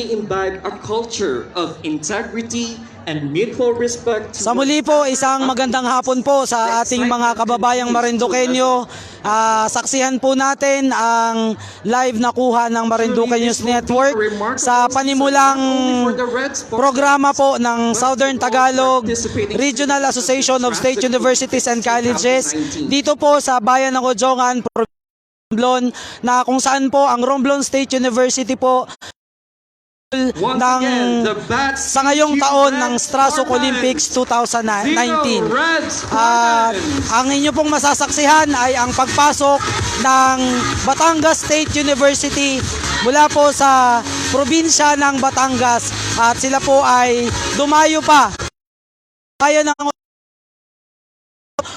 imbibe a culture of integrity and mutual respect. Sa muli po, isang magandang hapon po sa ating mga kababayang Marinduqueño. Ah, saksihan po natin ang live na kuha ng Marinduque News Network sa panimulang programa po ng Southern Tagalog Regional Association of State Universities and Colleges dito po sa bayan ng Ojongan, Romblon, na kung saan po ang Romblon State University po ng sa ngayong taon ng Spartans. Olympics Viva 2019. Reds At Spartans! ang inyo pong masasaksihan ay ang pagpasok ng Batangas State University mula po sa probinsya ng Batangas at sila po ay dumayo pa kaya ng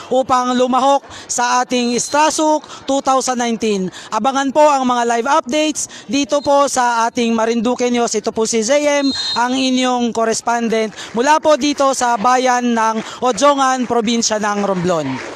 upang lumahok sa ating Strasuk 2019. Abangan po ang mga live updates dito po sa ating Marinduque News. Ito po si JM, ang inyong correspondent mula po dito sa bayan ng Ojongan, probinsya ng Romblon.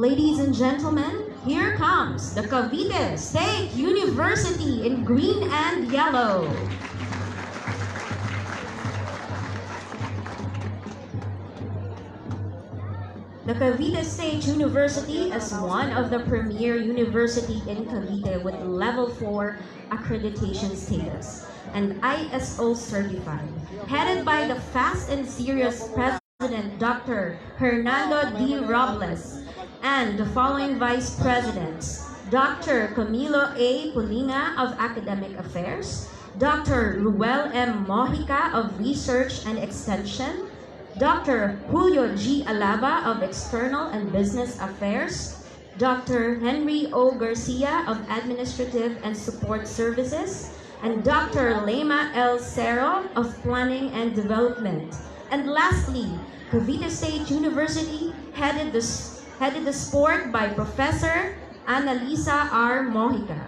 Ladies and gentlemen, here comes the Cavite State University in green and yellow. The Cavite State University is one of the premier university in Cavite with level 4 accreditation status and ISO certified, headed by the fast and serious president Dr. Hernando D. Robles and the following vice presidents Dr. Camilo A. Pulinga of Academic Affairs, Dr. Ruel M. Mojica of Research and Extension, Dr. Julio G. Alaba of External and Business Affairs, Dr. Henry O. Garcia of Administrative and Support Services, and Dr. Lema L. Cerro of Planning and Development. And lastly, Cavite State University headed the, headed the sport by Professor Annalisa R. Mojica.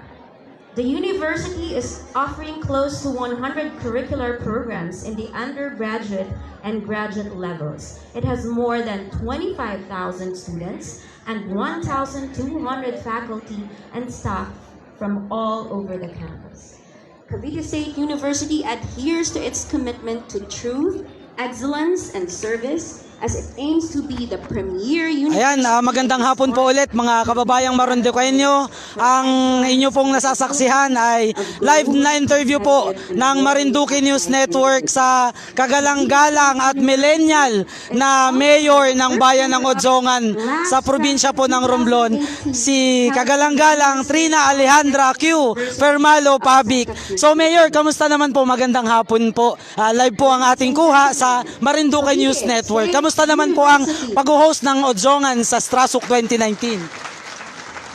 The university is offering close to 100 curricular programs in the undergraduate and graduate levels. It has more than 25,000 students and 1,200 faculty and staff from all over the campus. Cavite State University adheres to its commitment to truth, excellence, and service as it aims to be the premier university. Ayan, ah, magandang hapon po ulit mga kababayang Marinduqueño. Ang inyo pong nasasaksihan ay live na interview po ng Marinduque News Network sa kagalang-galang at millennial na mayor ng bayan ng Ojongan sa probinsya po ng Romblon, si kagalang-galang Trina Alejandra Q. Fermalo Pabic. So Mayor, kamusta naman po? Magandang hapon po. Ah, live po ang ating kuha sa Marinduque News Network. Kamusta naman po ang pag-host ng Ojongan sa Strasuk 2019?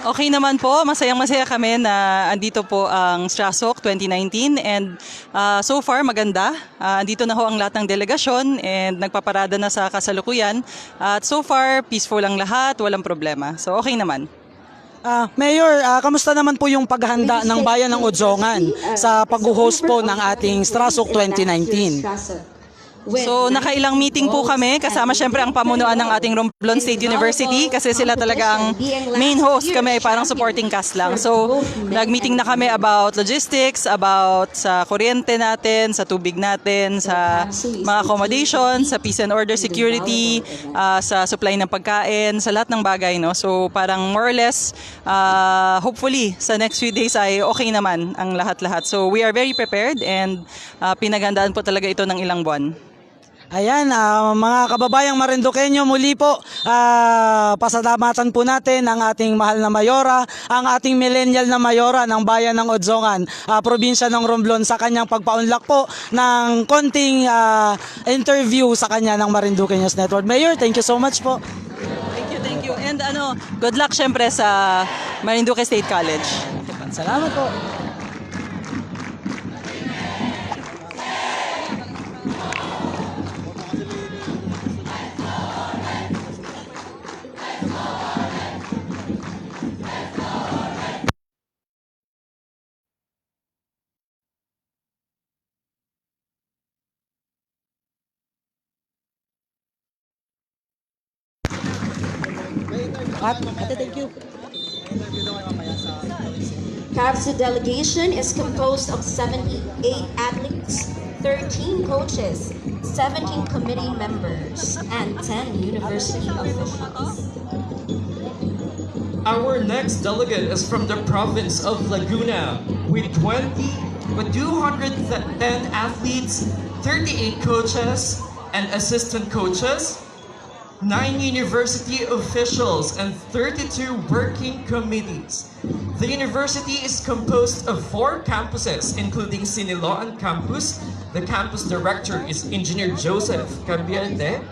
Okay naman po, masayang-masaya kami na andito po ang Strasok 2019 and uh, so far maganda. Uh, andito na ho ang lahat ng delegasyon and nagpaparada na sa kasalukuyan. At so far peaceful lang lahat, walang problema. So okay naman. Ah, Mayor, ah, kamusta naman po yung paghahanda ng bayan ng Odzongan sa pag-host po ng ating Strasok 2019? So nakailang meeting po kami kasama syempre ang pamunuan ng ating Romblon State University kasi sila talaga ang main host kami parang supporting cast lang. So nag-meeting na kami about logistics, about sa kuryente natin, sa tubig natin, sa mga accommodation, sa peace and order security, ah, sa supply ng pagkain, sa lahat ng bagay no. So parang more or less ah, hopefully sa next few days ay okay naman ang lahat-lahat. So we are very prepared and ah, pinaghandaan po talaga ito ng ilang buwan. Ayan, ah, mga kababayang Marinduqueño, muli po, ah, pasalamatan po natin ang ating mahal na mayora, ang ating millennial na mayora ng bayan ng Odzongan, ah, probinsya ng Romblon sa kanyang pagpaunlak po ng konting ah, interview sa kanya ng Marinduque News Network. Mayor, thank you so much po. Thank you, thank you. And ano, good luck syempre sa Marinduque State College. Salamat po. At, ate, thank you. CAPSA delegation is composed of 78 athletes, 13 coaches, 17 committee members, and 10 university officials. Our next delegate is from the province of Laguna with 20 with 210 athletes, 38 coaches and assistant coaches, 9 university officials and 32 working committees. The university is composed of four campuses including Siniloan campus. The campus director is Engineer Joseph Cambiente.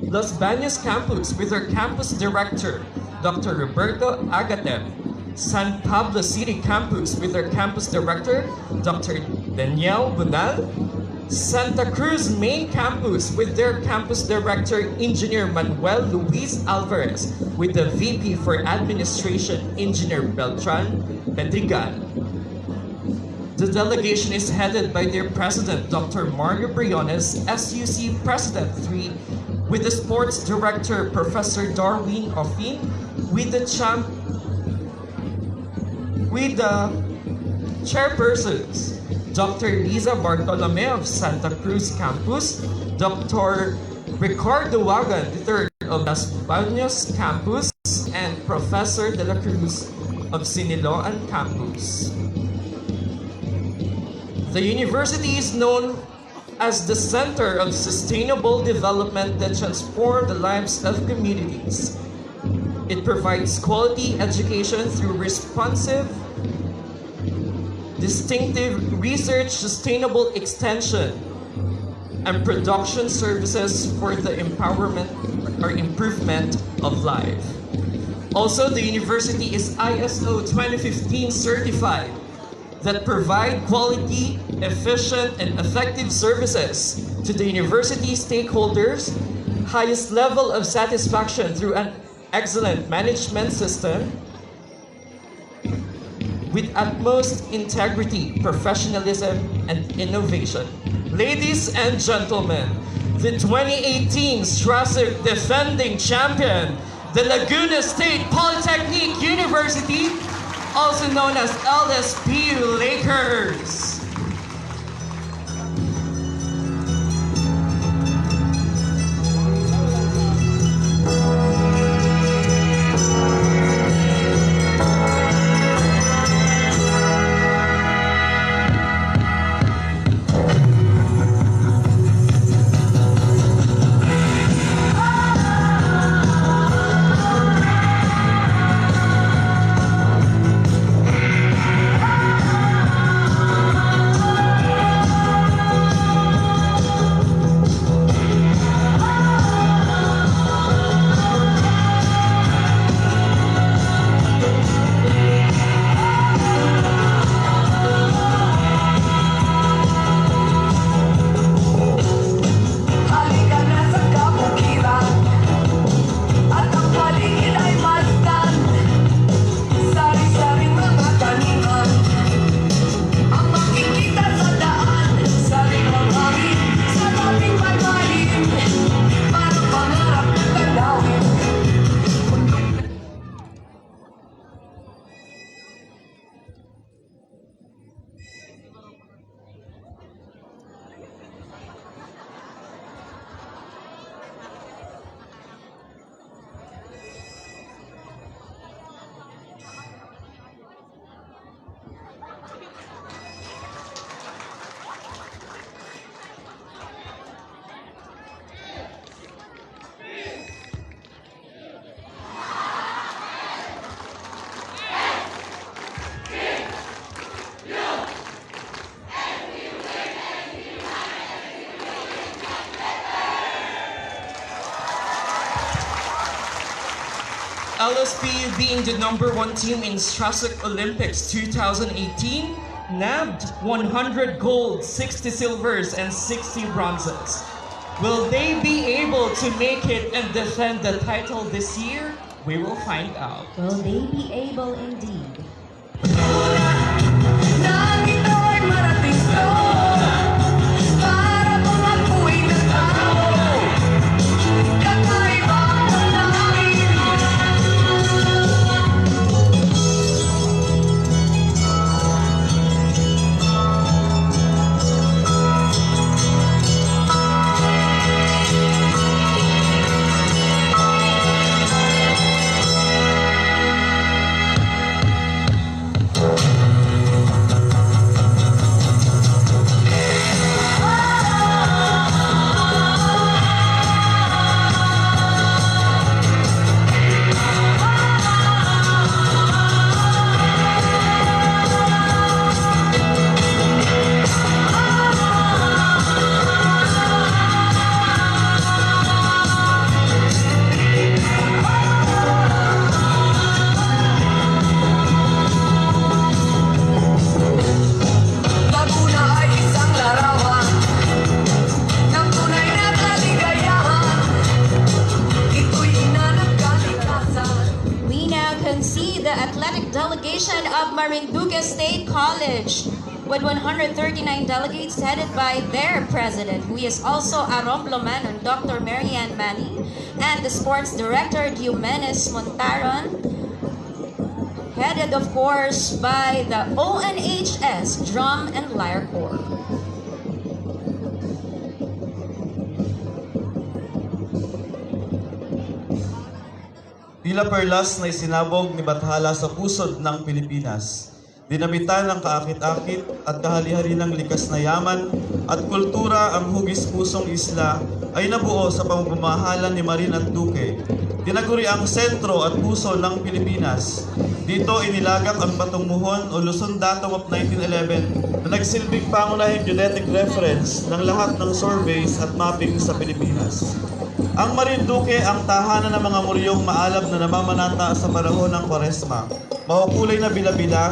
Los Baños campus with their campus director, Dr. Roberto Agatem. San Pablo City campus with their campus director, Dr. Danielle Bunal. Santa Cruz main campus with their campus director, Engineer Manuel Luis Alvarez, with the VP for Administration, Engineer Beltran Pedrigan. The delegation is headed by their president, Dr. Mario Briones, SUC President 3, with the sports director, Professor Darwin Offin, with the champ with the chairpersons, Dr. Liza Bartolome of Santa Cruz Campus, Dr. Ricardo Wagan III of Las Baños Campus, and Professor De La Cruz of Siniloan Campus. The university is known as the center of sustainable development that transforms the lives of communities. It provides quality education through responsive, distinctive research, sustainable extension, and production services for the empowerment or improvement of life. Also, the university is ISO 2015 certified that provide quality, efficient, and effective services to the university stakeholders, highest level of satisfaction through an excellent management system, with utmost integrity, professionalism, and innovation. Ladies and gentlemen, the 2018 Strasser defending champion, the Laguna State Polytechnic University, also known as LSPU Lakers. LSPU being the number one team in Strasbourg Olympics 2018 nabbed 100 gold, 60 silvers, and 60 bronzes. Will they be able to make it and defend the title this year? We will find out. Will they be able indeed? Marinduque State College with 139 delegates headed by their president, who is also a Rombloman, Dr. Marianne Manny, and the sports director, Diomenes Montaron, headed, of course, by the ONHS Drum and Lyre Corps. Tila perlas na isinabog ni Bathala sa pusod ng Pilipinas. Dinamitan ng kaakit-akit at kahali-hali ng likas na yaman at kultura ang hugis pusong isla ay nabuo sa pamamahalan ni Marin at Duque. Tinaguri ang sentro at puso ng Pilipinas. Dito inilagak ang Batong Muhon o Luzon Datum of 1911 na nagsilbing pangunahing genetic reference ng lahat ng surveys at mapping sa Pilipinas. Ang Marinduque ang tahanan ng mga muryong maalab na namamanata sa panahon ng Kwaresma, mahukulay na bila-bila,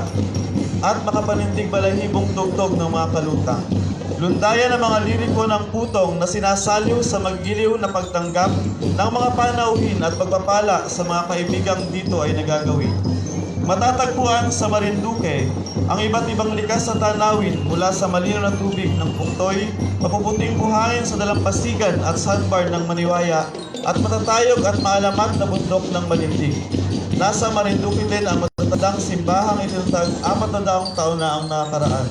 at makapanindig balahibong tugtog ng mga kalutang. Lundayan ng mga liriko ng putong na sinasaliw sa maggiliw na pagtanggap ng mga panauhin at pagpapala sa mga kaibigang dito ay nagagawin. Matatagpuan sa Marinduque ang iba't ibang likas na tanawin mula sa malinaw na tubig ng Puktoy, mapuputing buhangin sa dalampasigan at sandbar ng Maniwaya at matatayog at maalamat na bundok ng Malindig. Nasa Marinduque din ang matatandang simbahang itinatag apat na daang taon na ang nakaraan.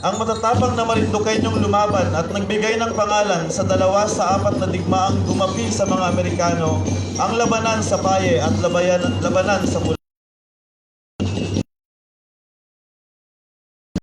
Ang matatapang na Marinduqueñong lumaban at nagbigay ng pangalan sa dalawa sa apat na digmaang gumapi sa mga Amerikano, ang labanan sa Paye at labayan, labanan sa Bulacan.